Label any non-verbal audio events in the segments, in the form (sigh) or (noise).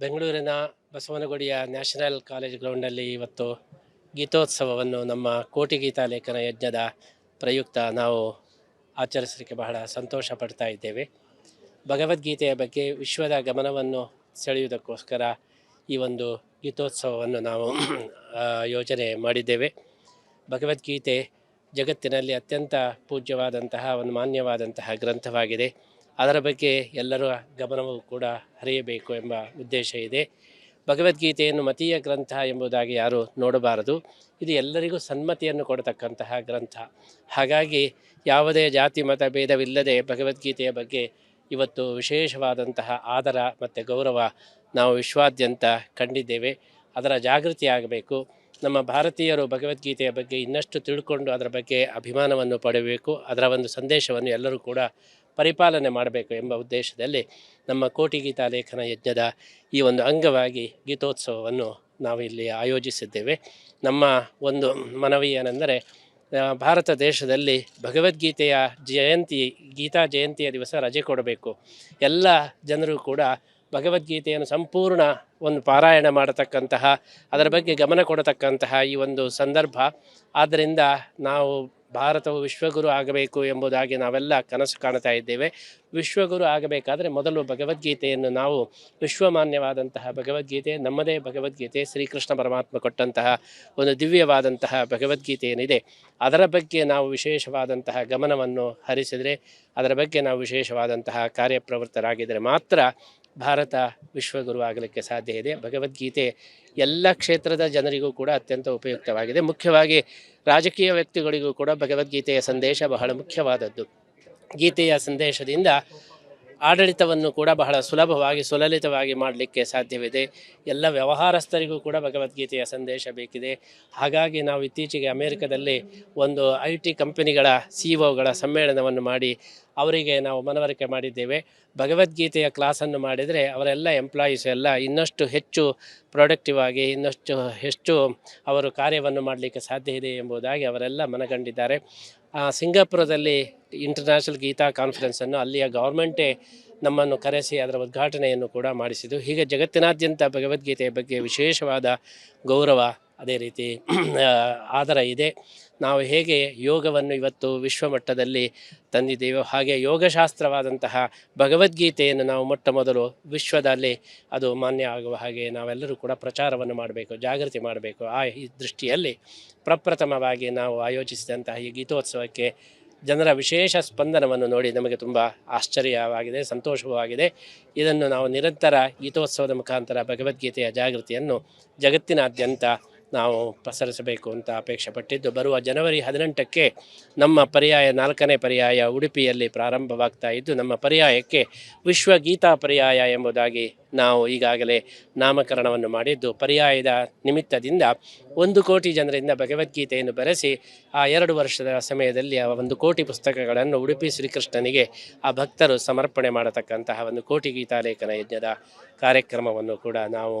ಬೆಂಗಳೂರಿನ ಬಸವನಗುಡಿಯ national college ಗ್ರೌಂಡಲ್ಲಿ ಇವತ್ತು ಗೀತೋತ್ಸವವನ್ನು ನಮ್ಮ ಕೋಟಿ ಗೀತಾ ಲೇಖನ ಯಜ್ಞದ ಪ್ರಯುಕ್ತ ನಾವು ಆಚರಿಸಲಿಕ್ಕೆ ಬಹಳ ಸಂತೋಷ ಪಡ್ತಾ ಇದ್ದೇವೆ. ಭಗವದ್ಗೀತೆಯ ಬಗ್ಗೆ ವಿಶ್ವದ ಗಮನವನ್ನು ಸೆಳೆಯುವುದಕ್ಕೋಸ್ಕರ ಈ ಒಂದು ಗೀತೋತ್ಸವವನ್ನು ನಾವು (clears throat) ಯೋಜನೆ ಮಾಡಿದ್ದೇವೆ. ಭಗವದ್ಗೀತೆ ಜಗತ್ತಿನಲ್ಲಿ ಅತ್ಯಂತ ಪೂಜ್ಯವಾದಂತಹ, ಒಂದು ಮಾನ್ಯವಾದಂತಹ ಗ್ರಂಥವಾಗಿದೆ. ಅದರ ಬಗ್ಗೆ ಎಲ್ಲರ ಗಮನವೂ ಕೂಡ ಹರಿಯಬೇಕು ಎಂಬ ಉದ್ದೇಶ ಇದೆ. ಭಗವದ್ಗೀತೆಯನ್ನು ಮತೀಯ ಗ್ರಂಥ ಎಂಬುದಾಗಿ ಯಾರು ನೋಡಬಾರದು. ಇದು ಎಲ್ಲರಿಗೂ ಸನ್ಮತಿಯನ್ನು ಕೊಡತಕ್ಕಂತಹ ಗ್ರಂಥ. ಹಾಗಾಗಿ ಯಾವುದೇ ಜಾತಿ, ಮತ, ಭೇದವಿಲ್ಲದೆ ಭಗವದ್ಗೀತೆಯ ಬಗ್ಗೆ ಇವತ್ತು ವಿಶೇಷವಾದಂತಹ ಆದರ ಮತ್ತು ಗೌರವ ನಾವು ವಿಶ್ವಾದ್ಯಂತ ಕಂಡಿದ್ದೇವೆ. ಅದರ ಜಾಗೃತಿ ಆಗಬೇಕು. ನಮ್ಮ ಭಾರತೀಯರು ಭಗವದ್ಗೀತೆಯ ಬಗ್ಗೆ ಇನ್ನಷ್ಟು ತಿಳ್ಕೊಂಡು ಅದರ ಬಗ್ಗೆ ಅಭಿಮಾನವನ್ನು ಪಡೆಯಬೇಕು. ಅದರ ಒಂದು ಸಂದೇಶವನ್ನು ಎಲ್ಲರೂ ಕೂಡ ಪರಿಪಾಲನೆ ಮಾಡಬೇಕು ಎಂಬ ಉದ್ದೇಶದಲ್ಲಿ ನಮ್ಮ ಕೋಟಿ ಗೀತಾ ಲೇಖನ ಯಜ್ಞದ ಈ ಒಂದು ಅಂಗವಾಗಿ ಗೀತೋತ್ಸವವನ್ನು ನಾವು ಇಲ್ಲಿ ಆಯೋಜಿಸಿದ್ದೇವೆ. ನಮ್ಮ ಒಂದು ಮನವಿ ಏನೆಂದರೆ ಭಾರತ ದೇಶದಲ್ಲಿ ಭಗವದ್ಗೀತೆಯ ಜಯಂತಿ, ಗೀತಾ ಜಯಂತಿಯ ದಿವಸ ರಜೆ ಕೊಡಬೇಕು. ಎಲ್ಲ ಜನರು ಕೂಡ ಭಗವದ್ಗೀತೆಯನ್ನು ಸಂಪೂರ್ಣ ಒಂದು ಪಾರಾಯಣ ಮಾಡತಕ್ಕಂತಹ, ಅದರ ಬಗ್ಗೆ ಗಮನ ಕೊಡತಕ್ಕಂತಹ ಈ ಒಂದು ಸಂದರ್ಭ. ಆದ್ದರಿಂದ ನಾವು ಭಾರತವು ವಿಶ್ವಗುರು ಆಗಬೇಕು ಎಂಬುದಾಗಿ ನಾವೆಲ್ಲ ಕನಸು ಕಾಣ್ತಾ ಇದ್ದೇವೆ. ವಿಶ್ವಗುರು ಆಗಬೇಕಾದರೆ ಮೊದಲು ಭಗವದ್ಗೀತೆಯನ್ನು ನಾವು ವಿಶ್ವಮಾನ್ಯವಾದಂತಹ ಭಗವದ್ಗೀತೆ, ನಮ್ಮದೇ ಭಗವದ್ಗೀತೆ, ಶ್ರೀಕೃಷ್ಣ ಪರಮಾತ್ಮ ಕೊಟ್ಟಂತಹ ಒಂದು ದಿವ್ಯವಾದಂತಹ ಭಗವದ್ಗೀತೆ ಏನಿದೆ ಅದರ ಬಗ್ಗೆ ನಾವು ವಿಶೇಷವಾದಂತಹ ಗಮನವನ್ನು ಹರಿಸಿದರೆ ಅದರ ಬಗ್ಗೆ ನಾವು ವಿಶೇಷವಾದಂತಹ ಕಾರ್ಯಪ್ರವೃತ್ತರಾಗಿದ್ದರೆ ಮಾತ್ರ ಭಾರತ ವಿಶ್ವಗುರು ಆಗಲಿಕ್ಕೆ ಸಾಧ್ಯ ಇದೆ. ಭಗವದ್ಗೀತೆ ಎಲ್ಲ ಕ್ಷೇತ್ರದ ಜನರಿಗೂ ಕೂಡ ಅತ್ಯಂತ ಉಪಯುಕ್ತವಾಗಿದೆ. ಮುಖ್ಯವಾಗಿ ರಾಜಕೀಯ ವ್ಯಕ್ತಿಗಳಿಗೂ ಕೂಡ ಭಗವದ್ಗೀತೆಯ ಸಂದೇಶ ಬಹಳ ಮುಖ್ಯವಾದದ್ದು. ಗೀತೆಯ ಸಂದೇಶದಿಂದ ಆಡಳಿತವನ್ನು ಕೂಡ ಬಹಳ ಸುಲಭವಾಗಿ, ಸುಲಲಿತವಾಗಿ ಮಾಡಲಿಕ್ಕೆ ಸಾಧ್ಯವಿದೆ. ಎಲ್ಲ ವ್ಯವಹಾರಸ್ಥರಿಗೂ ಕೂಡ ಭಗವದ್ಗೀತೆಯ ಸಂದೇಶ ಬೇಕಿದೆ. ಹಾಗಾಗಿ ನಾವು ಇತ್ತೀಚೆಗೆ ಅಮೆರಿಕದಲ್ಲಿ ಒಂದು ಐ ಟಿ ಕಂಪನಿಗಳ ಸಿ ಒಗಳ ಸಮ್ಮೇಳನವನ್ನು ಮಾಡಿ ಅವರಿಗೆ ನಾವು ಮನವರಿಕೆ ಮಾಡಿದ್ದೇವೆ. ಭಗವದ್ಗೀತೆಯ ಕ್ಲಾಸನ್ನು ಮಾಡಿದರೆ ಅವರೆಲ್ಲ ಎಂಪ್ಲಾಯೀಸ್ ಎಲ್ಲ ಇನ್ನಷ್ಟು ಹೆಚ್ಚು ಪ್ರೊಡಕ್ಟಿವ್ ಆಗಿ, ಇನ್ನಷ್ಟು ಹೆಚ್ಚು ಅವರು ಕಾರ್ಯವನ್ನು ಮಾಡಲಿಕ್ಕೆ ಸಾಧ್ಯ ಇದೆ ಎಂಬುದಾಗಿ ಅವರೆಲ್ಲ ಮನಗಂಡಿದ್ದಾರೆ. ಸಿಂಗಾಪುರದಲ್ಲಿ ಇಂಟರ್ನ್ಯಾಷನಲ್ ಗೀತಾ ಕಾನ್ಫರೆನ್ಸನ್ನು ಅಲ್ಲಿಯ ಗೌರ್ಮೆಂಟೇ ನಮ್ಮನ್ನು ಕರೆಸಿ ಅದರ ಉದ್ಘಾಟನೆಯನ್ನು ಕೂಡ ಮಾಡಿಸಿದ್ದು. ಹೀಗೆ ಜಗತ್ತಿನಾದ್ಯಂತ ಭಗವದ್ಗೀತೆಯ ಬಗ್ಗೆ ವಿಶೇಷವಾದ ಗೌರವ ಅದೇ ರೀತಿ ಆದರ ಇದೆ. ನಾವು ಹೇಗೆ ಯೋಗವನ್ನು ಇವತ್ತು ವಿಶ್ವಮಟ್ಟದಲ್ಲಿ ತಂದಿದ್ದೇವೋ ಹಾಗೆ ಯೋಗಶಾಸ್ತ್ರವಾದಂತಹ ಭಗವದ್ಗೀತೆಯನ್ನು ನಾವು ಮೊಟ್ಟ ಮೊದಲು ವಿಶ್ವದಲ್ಲಿ ಅದು ಮಾನ್ಯ ಆಗುವ ಹಾಗೆ ನಾವೆಲ್ಲರೂ ಕೂಡ ಪ್ರಚಾರವನ್ನು ಮಾಡಬೇಕು, ಜಾಗೃತಿ ಮಾಡಬೇಕು. ಆ ಈ ದೃಷ್ಟಿಯಲ್ಲಿ ಪ್ರಪ್ರಥಮವಾಗಿ ನಾವು ಆಯೋಜಿಸಿದಂತಹ ಈ ಗೀತೋತ್ಸವಕ್ಕೆ ಜನರ ವಿಶೇಷ ಸ್ಪಂದನವನ್ನು ನೋಡಿ ನಮಗೆ ತುಂಬ ಆಶ್ಚರ್ಯವಾಗಿದೆ ಸಂತೋಷವೂ ಆಗಿದೆ ಇದನ್ನು ನಾವು ನಿರಂತರ ಗೀತೋತ್ಸವದ ಮುಖಾಂತರ ಭಗವದ್ಗೀತೆಯ ಜಾಗೃತಿಯನ್ನು ಜಗತ್ತಿನಾದ್ಯಂತ ನಾವು ಪ್ರಸರಿಸಬೇಕು ಅಂತ ಅಪೇಕ್ಷೆ ಪಟ್ಟಿದ್ದು ಬರುವ ಜನವರಿ ಹದಿನೆಂಟಕ್ಕೆ ನಮ್ಮ ಪರ್ಯಾಯ, ನಾಲ್ಕನೇ ಪರ್ಯಾಯ ಉಡುಪಿಯಲ್ಲಿ ಪ್ರಾರಂಭವಾಗ್ತಾ ಇದ್ದು, ನಮ್ಮ ಪರ್ಯಾಯಕ್ಕೆ ವಿಶ್ವ ಗೀತಾ ಪರ್ಯಾಯ ಎಂಬುದಾಗಿ ನಾವು ಈಗಾಗಲೇ ನಾಮಕರಣವನ್ನು ಮಾಡಿದ್ದು, ಪರ್ಯಾಯದ ನಿಮಿತ್ತದಿಂದ ಒಂದು ಕೋಟಿ ಜನರಿಂದ ಭಗವದ್ಗೀತೆಯನ್ನು ಬರೆಸಿ, ಆ ಎರಡು ವರ್ಷದ ಸಮಯದಲ್ಲಿ ಆ ಒಂದು ಕೋಟಿ ಪುಸ್ತಕಗಳನ್ನು ಉಡುಪಿ ಶ್ರೀಕೃಷ್ಣನಿಗೆ ಆ ಭಕ್ತರು ಸಮರ್ಪಣೆ ಮಾಡತಕ್ಕಂತಹ ಒಂದು ಕೋಟಿ ಗೀತಾಲೇಖನ ಯಜ್ಞದ ಕಾರ್ಯಕ್ರಮವನ್ನು ಕೂಡ ನಾವು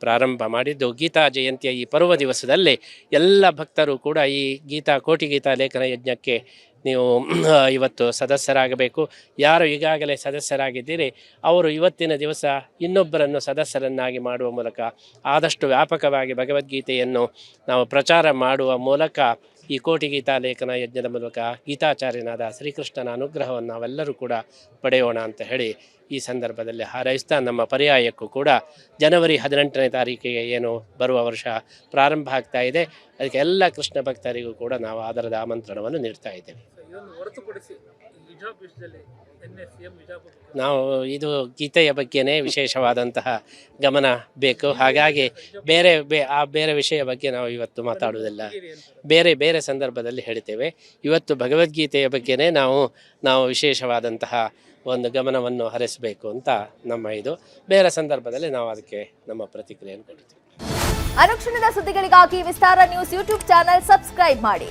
ಪ್ರಾರಂಭ ಮಾಡಿದ್ದು ಗೀತಾ ಜಯಂತಿಯ ಈ ಪರ್ವ ದಿವಸದಲ್ಲಿ ಎಲ್ಲ ಭಕ್ತರು ಕೂಡ ಈ ಗೀತಾ, ಕೋಟಿ ಗೀತಾ ಲೇಖನ ಯಜ್ಞಕ್ಕೆ ನೀವು (clears throat) ಇವತ್ತು ಸದಸ್ಯರಾಗಬೇಕು. ಯಾರು ಈಗಾಗಲೇ ಸದಸ್ಯರಾಗಿದ್ದೀರಿ, ಅವರು ಇವತ್ತಿನ ದಿವಸ ಇನ್ನೊಬ್ಬರನ್ನು ಸದಸ್ಯರನ್ನಾಗಿ ಮಾಡುವ ಮೂಲಕ ಆದಷ್ಟು ವ್ಯಾಪಕವಾಗಿ ಭಗವದ್ಗೀತೆಯನ್ನು ನಾವು ಪ್ರಚಾರ ಮಾಡುವ ಮೂಲಕ ಈ ಕೋಟಿ ಗೀತಾ ಲೇಖನ ಯಜ್ಞದ ಮೂಲಕ ಗೀತಾಚಾರ್ಯನಾದ ಶ್ರೀಕೃಷ್ಣನ ಅನುಗ್ರಹವನ್ನು ನಾವೆಲ್ಲರೂ ಕೂಡ ಪಡೆಯೋಣ ಅಂತ ಹೇಳಿ ಈ ಸಂದರ್ಭದಲ್ಲಿ ಹಾರೈಸ್ತಾ ನಮ್ಮ ಪರ್ಯಾಯಕ್ಕೂ ಕೂಡ ಜನವರಿ ಹದಿನೆಂಟನೇ ತಾರೀಕಿಗೆ ಏನು ಬರುವ ವರ್ಷ ಪ್ರಾರಂಭ ಆಗ್ತಾ ಇದೆ. ಅದಕ್ಕೆ ಎಲ್ಲ ಕೃಷ್ಣ ಭಕ್ತರಿಗೂ ಕೂಡ ನಾವು ಆಧಾರದ ಆಮಂತ್ರಣವನ್ನು ನೀಡ್ತಾ ಇದ್ದೇವೆ. ನಾವು ಇದು ಗೀತೆಯ ಬಗ್ಗೆನೇ ವಿಶೇಷವಾದಂತಹ ಗಮನ ಬೇಕು. ಹಾಗಾಗಿ ಬೇರೆ ಬೇ ಆ ಬೇರೆ ವಿಷಯ ಬಗ್ಗೆ ನಾವು ಇವತ್ತು ಮಾತಾಡುವುದಿಲ್ಲ. ಬೇರೆ ಬೇರೆ ಸಂದರ್ಭದಲ್ಲಿ ಹೇಳ್ತೇವೆ. ಇವತ್ತು ಭಗವದ್ಗೀತೆಯ ಬಗ್ಗೆನೇ ನಾವು ನಾವು ವಿಶೇಷವಾದಂತಹ ಒಂದು ಗಮನವನ್ನು ಹರಿಸಬೇಕು ಅಂತ ನಮ್ಮ ಇದು. ಬೇರೆ ಸಂದರ್ಭದಲ್ಲಿ ನಾವು ಅದಕ್ಕೆ ನಮ್ಮ ಪ್ರತಿಕ್ರಿಯೆಯನ್ನು ಕೊಡ್ತೀವಿ ಅನುಕ್ಷಣದ ಸುದ್ದಿಗಳಿಗಾಗಿ Vistara news YouTube channel subscribe ಮಾಡಿ.